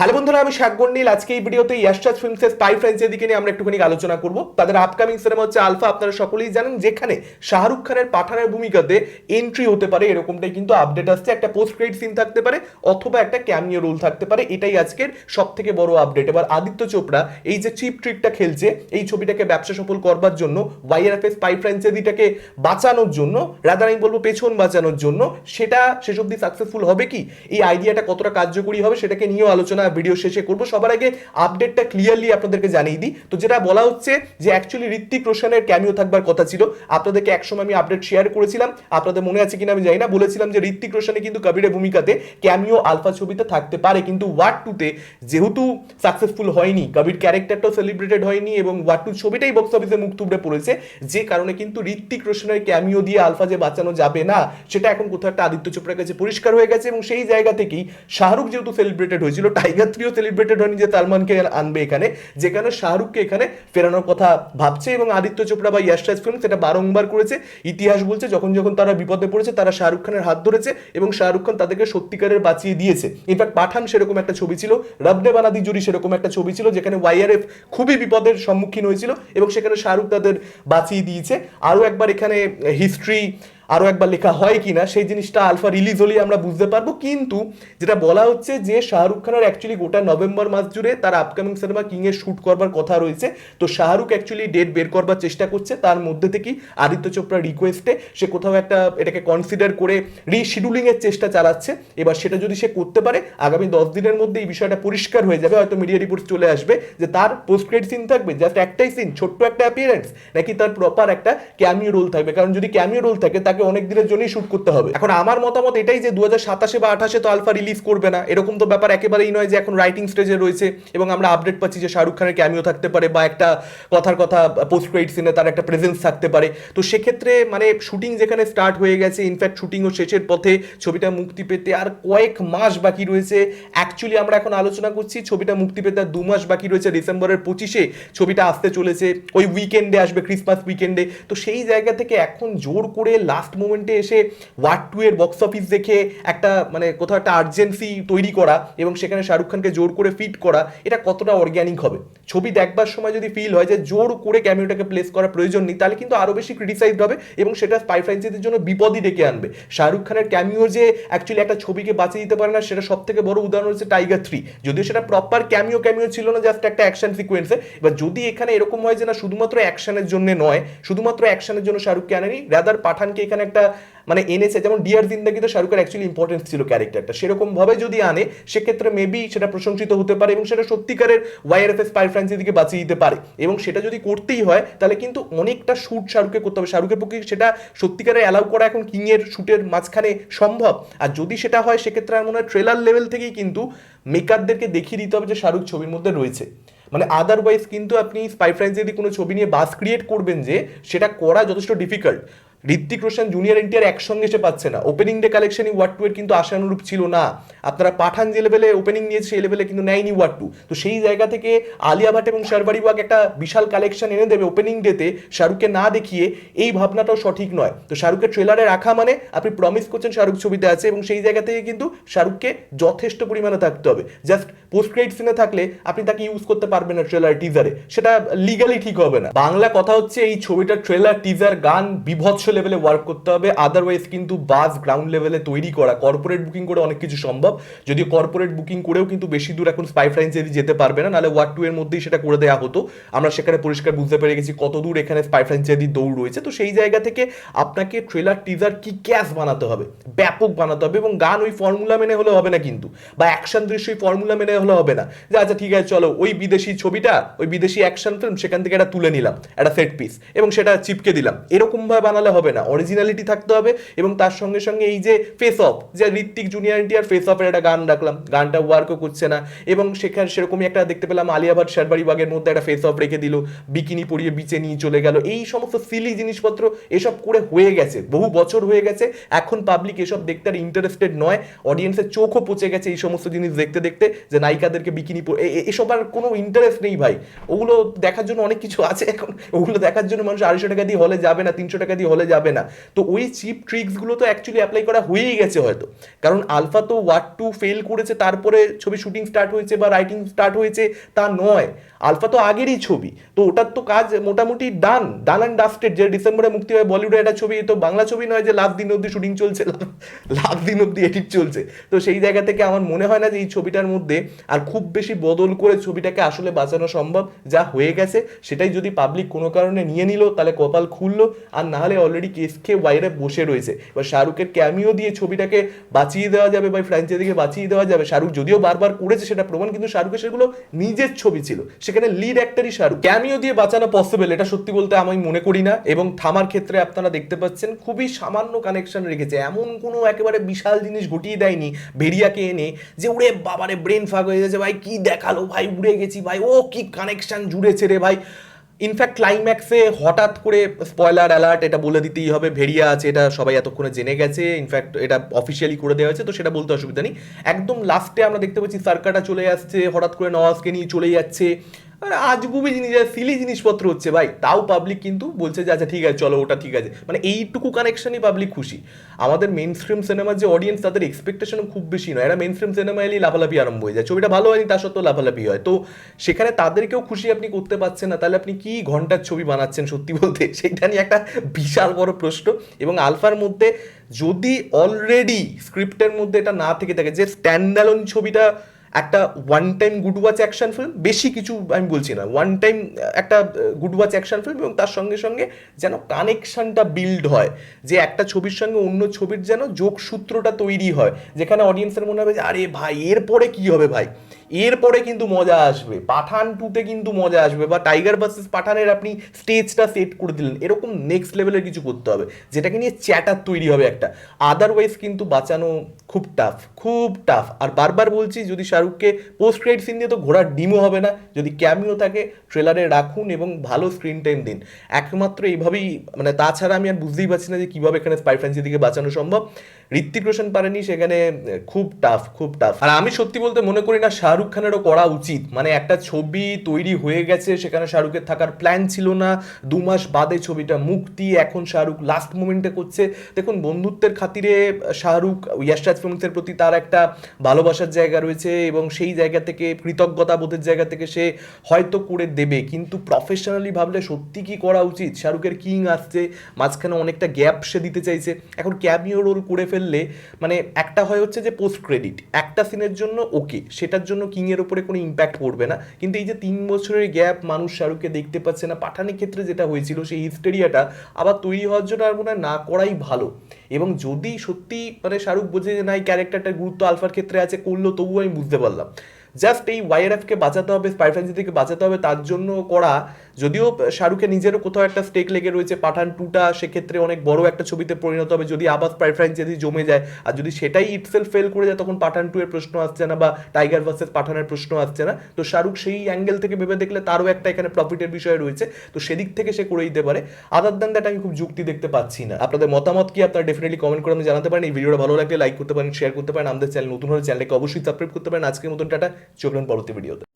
Hello বন্ধুরা, আমি শাকগর নীল। আজকে এই ভিডিওতে ইয়াশরাজ ফিল্মসের স্পাই ফ্রেন্ডসের দিকে নিয়ে আমরা একটুখানি আলোচনা করব। তাদের আপকামিং সিনেমা হচ্ছে আলফা, আপনারা সকলেই জানেন, যেখানে শাহরুখ খানের পাঠানের ভূমিকাতে এন্ট্রি হতে পারে, এরকমটাই কিন্তু আপডেট আসছে। একটা পোস্ট ক্রেডিট সিন থাকতে পারে, অথবা একটা ক্যামিও রোল থাকতে পারে, এটাই আজকের সব থেকে বড় আপডেট এবার আদিত্য চোপড়া, এই যে চিপ ট্রিকটা খেলছে, এই ছবিটাকে ব্যবসা সফল করবার জন্য ওয়াইআরএফএস স্পাই ফ্র্যাঞ্চাইজিটাকে বাঁচানোর জন্য রাদার আমি বলব পেছন বাঁচানোর জন্য, সেটা শেষ অব্দি সাকসেসফুল হবে কি? এই আইডিয়াটা কতটা কার্যকরী হবে, সেটাকে নিয়েও আলোচনা ভিডিও শেষে করব। সবার আগে আপডেটটা ক্লিয়ারলি আপনাদেরকে জানিয়ে দিই। তো যেটা বলা হচ্ছে যে অ্যাকচুয়ালি ঋত্বিক রোশনের ক্যামিও থাকবার কথা ছিল। আপনাদেরকে একসময় আমি আপডেট শেয়ার করেছিলাম। আপনাদের মনে আছে কিনা আমি জানি না। বলেছিলাম যে ঋত্বিক রোশনে কিন্তু কবিরের ভূমিকাতে ক্যামিও আলফা ছবিতে থাকতে পারে। কিন্তু ওয়ার্ড টুতে যেহেতু সাকসেসফুল হয়নি, কবির ক্যারেক্টারটাও সেলিব্রেটেড হয়নি এবং ওয়ার্ড টু ছবিটাই বক্স অফিসে মুখ তুবড়ে পড়েছে। যে কারণে কিন্তু ঋত্বিক রোশনের ক্যামিও দিয়ে আলফা যে বাঁচানো যাবে না, সেটা এখন কোথাও একটা আদিত্য চোপড়ার কাছে পরিষ্কার হয়ে গেছে এবং সেই জায়গা থেকেই শাহরুখ যেহেতু সেলিব্রেটেড হয়েছিল টাইগার থ্রিও সেলিব্রেটেড হয়নি যে সালমানকে আনবে এখানে, যেখানে শাহরুখকে এখানে ফেরানোর কথা ভাবছে এবং আদিত্য চোপড়া বা ইয়াশরাজ ফিল্ম সেটা বারংবার করেছে। ইতিহাস বলছে, যখন যখন তারা বিপদে পড়েছে, তারা শাহরুখ খানের হাত ধরেছে এবং শাহরুখ খান তাদেরকে সত্যিকারের বাঁচিয়ে দিয়েছে। ইনফ্যাক্ট পাঠান সেরকম একটা ছবি ছিল, রবনে বানাদি জুরি সেরকম একটা ছবি ছিল, যেখানে ওয়াইআরএফ খুবই বিপদের সম্মুখীন হয়েছিল এবং সেখানে শাহরুখ তাদের বাঁচিয়ে দিয়েছে। আরও একবার এখানে হিস্ট্রি আরও একবার লেখা হয় কিনা, সেই জিনিসটা আলফা রিলিজ হলেই আমরা বুঝতে পারব। কিন্তু যেটা বলা হচ্ছে যে শাহরুখ খানের অ্যাকচুয়ালি গোটা নভেম্বর মাস জুড়ে তার আপকামিং সিনেমা কিংয়ের শ্যুট করবার কথা রয়েছে। তো শাহরুখ অ্যাকচুয়ালি ডেট বের করবার চেষ্টা করছে, তার মধ্যে থেকেই আদিত্য চোপড়ার রিকোয়েস্টে সে কোথাও একটা এটাকে কনসিডার করে রিশিডিউলিংয়ের চেষ্টা চালাচ্ছে। এবার সেটা যদি সে করতে পারে, আগামী দশ দিনের মধ্যে এই বিষয়টা পরিষ্কার হয়ে যাবে, হয়তো মিডিয়া রিপোর্ট চলে আসবে যে তার পোস্ট ক্রেডিট সিন থাকবে জাস্ট একটাই সিন ছোট্ট একটা অ্যাপিয়ারেন্স নাকি তার প্রপার একটা ক্যামিও রোল থাকবে? কারণ যদি ক্যামিও রোল থাকে, তাকে অনেক দিনের জন্যই শুট করতে হবে। এখন আমার মতামত এটাই যে দু সাতাশে বা আঠাশে তো আলফা রিলিজ করবে না। এরকম তো ব্যাপার একেবারেই নয় যে এখন রাইটিং স্টেজে রয়েছে এবং আমরা আপডেট পাচ্ছি যে শাহরুখ খানের ক্যামিও থাকতে পারে বা একটা কথার কথা পোস্ট ক্রেডিট সিনে তার একটা প্রেজেন্স থাকতে পারে। তো সেক্ষেত্রে মানে শুটিং যেখানে স্টার্ট হয়ে গেছে ইনফ্যাক্ট শুটিংও শেষের পথে ছবিটা মুক্তি পেতে আর কয়েক মাস বাকি রয়েছে। অ্যাকচুয়ালি আমরা এখন আলোচনা করছি ছবিটা মুক্তি পেতে আর দু মাস বাকি রয়েছে ডিসেম্বরের পঁচিশে। ছবিটা আসতে চলেছে। ওই উইকেন্ডে আসবে ক্রিসমাস উইকেন্ডে তো সেই জায়গা থেকে এখন জোর করে লাস্ট মোমেন্টে এসে ওয়ার্ড টু এর বক্স অফিস দেখে একটা মানে কোথাও একটা আর্জেন্সি তৈরি করা এবং সেখানে শাহরুখ খানকে জোর করে ফিট করা, এটা কতটা অর্গ্যানিক হবে? ছবি দেখবার সময় যদি ফিল হয় যে জোর করে ক্যামিওটাকে প্লেস করা প্রয়োজন নেই, তাহলে কিন্তু আরও বেশি ক্রিটিসাইজড হবে এবং সেটা স্পাই ফ্র্যাঞ্চাইজির জন্য বিপদই ডেকে আনবে। শাহরুখ খানের ক্যামিও যে অ্যাকচুয়ালি একটা ছবিকে বাঁচিয়ে দিতে পারে না, সেটা সব থেকে বড় উদাহরণ হচ্ছে টাইগার থ্রি যদিও সেটা প্রপার ক্যামিও ক্যামিও ছিল না জাস্ট একটা অ্যাকশন সিকোয়েন্সে এবার যদি এখানে এরকম হয় যে না, শুধুমাত্র অ্যাকশনের জন্য নয়, শুধুমাত্র অ্যাকশনের জন্য শাহরুখকে আনেনি রাদার পাঠানকে এখানে একটা মানে এনেছে, যেমন ডিয়ার জিন্দাগিতে শাহরুখের অ্যাকচুয়ালি ইম্পর্টেন্স ছিল ক্যারেক্টারটা সেরকম ভাবে যদি আনে, সেক্ষেত্রে মেবি সেটা প্রশংসিত হতে পারে এবং সেটা সত্যিকারের ওয়াইআরএফএস স্পাই ফ্রান্সিদিকে বাঁচিয়ে দিতে পারে। এবং সেটা যদি করতেই হয়, তাহলে কিন্তু অনেকটা শ্যুট শাহরুখকে করতে হবে। শাহরুখের পক্ষে সেটা সত্যিকারের অ্যালাউ করা এখন কিংয়ের শ্যুটের মাঝখানে সম্ভব। আর যদি সেটা হয়, সেক্ষেত্রে আমার মনে হয় ট্রেলার লেভেল থেকেই কিন্তু মেকারদেরকে দেখিয়ে দিতে হবে যে শাহরুখ ছবির মধ্যে রয়েছে। মানে আদারওয়াইজ কিন্তু আপনি স্পাই ফ্রান্সিদি কোনো ছবি নিয়ে বাস ক্রিয়েট করবেন যে সেটা করা যথেষ্ট difficult Hrithik Roshan junior NTR একসঙ্গে এসে পাচ্ছে না। ওপেনিং ডে কালেকশনই ওয়ার্ড টু এর কিন্তু আশানুরূপ ছিল না। আপনারা পাঠান যে লেভেলে ওপেনিং নিয়েছে, সেই লেভেলে কিন্তু নেয়নি ওয়ার্ড টু তো সেই জায়গা থেকে আলিয়া ভাট এবং শারবারি বাগ একটা বিশাল কালেকশন এনে দেবে ওপেনিং ডেতে শাহরুখকে না দেখিয়ে। এই ভাবনাটাও সঠিক নয়। তো শাহরুখের ট্রেলারে রাখা মানে আপনি প্রমিস করছেন শাহরুখ ছবিতে আছে এবং সেই জায়গা থেকে কিন্তু শাহরুখকে যথেষ্ট পরিমাণে থাকতে হবে। জাস্ট পোস্ট ক্রেডিট সিনে থাকলে আপনি তাকে ইউজ করতে পারবেন না ট্রেলার টিজারে সেটা লিগালি ঠিক হবে না। বাংলা কথা হচ্ছে এই ছবিটার ট্রেলার টিজার গান, বিভৎস লেভেলে ওয়ার্ক করতে হবে। আদারওয়াইজ কিন্তু বাস গ্রাউন্ড লেভেলে তৈরি করা কর্পোরেট বুকিং করে অনেক কিছু সম্ভব। যদিও কর্পোরেট বুকিং করেও কিন্তু বেশি দূর এখন স্পাই ফ্রাঞ্চাইজি যেতে পারবে না, নাহলে ওয়ার্ড টু এর মধ্যেই সেটা করে দেওয়া হতো। আমরা সেখানে পরিষ্কার বুঝতে পেরে গেছি কত দূর এখানে স্পাই ফ্রাঞ্চাইজি দৌড় রয়েছে। তো সেই জায়গা থেকে আপনাকে ট্রেলার টিজার কি ক্যাশ বানাতে হবে? ব্যাপক বানাতে হবে এবং গান ওই ফর্মুলা মেনে হলে হবে না কিন্তু। বা অ্যাকশন দৃশ্য ওই ফর্মুলা মেনে হলে হবে না। যে আচ্ছা ঠিক আছে, চলো ওই বিদেশি ছবিটা, ওই বিদেশি অ্যাকশন ফিল্ম সেখান থেকে এটা তুলে নিলাম, একটা সেট পিস এবং সেটা চিপকে দিলাম। এরকম ভাবে বানালে হবে না অরিজিনালিটি থাকতে হবে এবং তার সঙ্গে সঙ্গে এই যে ফেস অফ যে ঋত্বিক জুনিয়র এনটিআর ফেস অফের একটা গান রাখলাম, গানটা ওয়ার্কও করছে না এবং সেখানে সেরকমই একটা দেখতে পেলাম আলিয়া ভাট শারবারি বাগের মধ্যে একটা ফেস অফ রেখে দিল, বিকিনি পরিয়ে বিচে নিয়ে চলে গেল, এই সমস্ত সিলি জিনিসপত্র এসব করে হয়ে গেছে, বহু বছর হয়ে গেছে, এখন পাবলিক এসব দেখতে আর ইন্টারেস্টেড নয় অডিয়েন্সের চোখও পচে গেছে এই সমস্ত জিনিস দেখতে দেখতে, যে নায়িকাদেরকে বিকিনি এসব আর কোনো ইন্টারেস্ট নেই ভাই, ওগুলো দেখার জন্য অনেক কিছু আছে এখন, ওগুলো দেখার জন্য মানুষ আড়াইশো টাকা দিয়ে হলে যাবে না, তিনশো টাকা দিয়ে হলে যাবে না। তো ওই চিপ ট্রিক্সগুলো তো অ্যাকচুয়ালি অ্যাপ্লাই করা হয়েই গেছে হয়তো। কারণ আলফা তো ওয়ার্ড টু ফেল করেছে, তারপরে ছবি শুটিং স্টার্ট হয়েছে বা রাইটিং স্টার্ট হয়েছে, তা নয়। আলফা তো আগেরই ছবি। তো ওটার তো কাজ মোটামুটি ডান ডান অ্যান্ড ডাস্টেড যে ডিসেম্বরে মুক্তি হয় বলিউডের একটা ছবি, তো বাংলা ছবি নয় যে লাস্ট দিন অব্দি শুটিং চলছে, লাস্ট দিন অব্দি এডিট চলছে। তো সেই জায়গা থেকে আমার মনে হয় না যে এই ছবিটার মধ্যে আর খুব বেশি বদল করে ছবিটাকে আসলে বাঁচানো সম্ভব। যা হয়ে গেছে, সেটাই যদি পাবলিক কোনো কারণে নিয়ে নিল, তাহলে কপাল খুললো। আর না হলে অলরেডি কেস খেয়ে বাইরে বসে রয়েছে। এবার শাহরুখের ক্যামিও দিয়ে ছবিটাকে বাঁচিয়ে দেওয়া যাবে বা ফ্র্যাঞ্চাইজিকে বাঁচিয়ে দেওয়া যাবে। শাহরুখ যদিও বারবার করেছে সেটা প্রমাণ, কিন্তু শাহরুখের সেগুলো নিজের ছবি ছিল। সেখানে লিড অ্যাক্টরই শাহরুখ। ক্যামিও দিয়ে বাঁচানো পসিবল এটা সত্যি বলতে আমি মনে করি না। এবং থামার ক্ষেত্রে আপনারা দেখতে পাচ্ছেন, খুবই সামান্য কানেকশন রেখেছে। এমন কোনো একেবারে বিশাল জিনিস ঘটিয়ে দেয়নি ভেরিয়াকে এনে যে, উড়ে বাবারে ব্রেন ফাঁক হয়ে গেছে ভাই, কি দেখাল ভাই? উড়ে গেছি ভাই। ও কি কানেকশন জুড়েছে রে ভাই? ইনফ্যাক্ট ক্লাইম্যাক্সে হঠাৎ করে স্পয়লার অ্যালার্ট এটা বলে দিতেই হবে, ভেরিয়া আছে, এটা সবাই এতক্ষণে জেনে গেছে ইনফ্যাক্ট এটা অফিসিয়ালি করে দেওয়া হয়েছে, তো সেটা বলতে অসুবিধা নেই। একদম লাস্টে আমরা দেখতে পাচ্ছি, সার্কাটা চলে আসছে, হঠাৎ করে নওয়াজকে নিয়ে চলে যাচ্ছে আর আজগুবি জিনিস সিলি জিনিসপত্র হচ্ছে ভাই। তাও পাবলিক কিন্তু বলছে যে আচ্ছা ঠিক আছে, চলো ওটা ঠিক আছে। মানে এইটুকু কানেকশনই পাবলিক খুশি। আমাদের মেন স্ট্রিম সিনেমার যে অডিয়েন্স তাদের এক্সপেকটেশন খুব বেশি নয়। এরা মেন স্ট্রিম সিনেমা এলেই লাফালাফি আরম্ভ হয়ে যায়। ছবিটা ভালো হয়নি তার সত্ত্বেও লাফালাফি হয়। তো সেখানে তাদেরকেও খুশি আপনি করতে পারছেন না। তাহলে আপনি কি ঘণ্টার ছবি বানাচ্ছেন সত্যি বলতে? সেটা নিয়ে একটা বিশাল বড় প্রশ্ন। এবং আলফার মধ্যে যদি অলরেডি স্ক্রিপ্টের মধ্যে এটা না থেকে থাকে, যে স্ট্যান্ডালন ছবিটা একটা one time good watch action film বেশি কিছু আমি বলছি না। ওয়ান টাইম একটা গুড ওয়াচ অ্যাকশন ফিল্ম এবং তার সঙ্গে সঙ্গে যেন কানেকশনটা বিল্ড হয়, যে একটা ছবির সঙ্গে অন্য ছবির যেন যোগসূত্রটা তৈরি হয়, যেখানে অডিয়েন্সের মনে হবে যে, আরে ভাই, এরপরে কি হবে ভাই? এরপরে কিন্তু মজা আসবে। পাঠান টুতে কিন্তু মজা আসবে বা টাইগার ভার্সেস পাঠানের আপনি স্টেজটা সেট করে দিলেন। এরকম নেক্সট লেভেলের কিছু করতে হবে। যেটাকে নিয়ে চ্যাটার তৈরি হবে একটা। আদারওয়াইজ কিন্তু বাঁচানো খুব টাফ খুব টাফ আর বারবার বলছি, যদি শাহরুখকে পোস্ট ক্রেডিট সিন দিয়ে তো ঘোড়ার ডিমও হবে না, যদি ক্যামিও থাকে ট্রেলারে রাখুন এবং ভালো স্ক্রিন টাইম দিন। একমাত্র এইভাবেই মানে তাছাড়া আমি আর বুঝতেই পারছি না যে কীভাবে এখানে স্পাই ফ্যান্সি দিকে বাঁচানো সম্ভব। ঋত্বিক রোশন পারেনি, সেখানে খুব টাফ খুব টাফ আর আমি সত্যি বলতে মনে করি না, শাহরুখ খানেরও করা উচিত। মানে একটা ছবি তৈরি হয়ে গেছে, সেখানে শাহরুখের থাকার প্ল্যান ছিল না। দু মাস বাদে ছবিটা মুক্তি, এখন শাহরুখ লাস্ট মোমেন্টে করছে। দেখুন, বন্ধুত্বের খাতিরে শাহরুখ ইয়াশরাজ ফিল্মসের প্রতি তার একটা ভালোবাসার জায়গা রয়েছে এবং সেই জায়গা থেকে কৃতজ্ঞতা বোধের জায়গা থেকে সে হয়তো করে দেবে। কিন্তু প্রফেশনালি ভাবলে সত্যি কি করা উচিত? শাহরুখের কিং আসছে, মাঝখানে অনেকটা গ্যাপ সে দিতে চাইছে। এখন ক্যামিও রোল করে ফেললে মানে একটা হয় হচ্ছে যে পোস্ট ক্রেডিট একটা সিনের জন্য ওকে সেটার জন্য কিংয়ের ওপরে কোনো ইম্প্যাক্ট পড়বে না। কিন্তু এই যে তিন বছরের গ্যাপ মানুষ শাহরুখকে দেখতে পাচ্ছে না, পাঠানের ক্ষেত্রে যেটা হয়েছিল সেই হিস্টেরিয়াটা আবার তৈরি হওয়ার জন্য আর মনে হয় না করাই ভালো। এবং যদি সত্যি মানে শাহরুখ বোঝে যে না, এই ক্যারেক্টারটার গুরুত্ব আলফার ক্ষেত্রে আছে, করল, তবুও আমি বুঝতে পারলাম। জাস্ট এই ওয়াইআরএফকে বাঁচাতে হবে স্পাই থেকে বাঁচাতে হবে, তার জন্য করা যদিও শাহরুখের নিজেরও কোথাও একটা স্টেক লেগে রয়েছে, পাঠান টুটা সেক্ষেত্রে অনেক বড় একটা ছবিতে পরিণত হবে। যদি আবার স্পাই ফ্র্যাঞ্চাইজি জমে যায়, আর যদি সেটাই ইটসেল ফেল করে যায়, তখন পাঠান টু এর প্রশ্ন আসছে না, বা টাইগার ভার্সেস পাঠানের প্রশ্ন আসছে না। তো শাহরুখ সেই অ্যাঙ্গেল থেকে ভেবে দেখলে তারও একটা এখানে প্রফিটের বিষয় রয়েছে। তো সেদিক থেকে সে করে দিতে পারে। আদার দ্যান দ্যাট আমি খুব যুক্তি দেখতে পাচ্ছি না। আপনাদের মতামত কি? আপনারা ডেফিনেটলি কমেন্ট করে আমি জানাতে পারেন। এই ভিডিওটা ভালো লাগলে লাইক করতে পারেন শেয়ার করতে পারেন। আমাদের চ্যানেল নতুন হলে চ্যানেলকে অবশ্যই সাবস্ক্রাইব করতে পারেন। আজকের মতন টাটা। চোখ পরবর্তী ভিডিওতে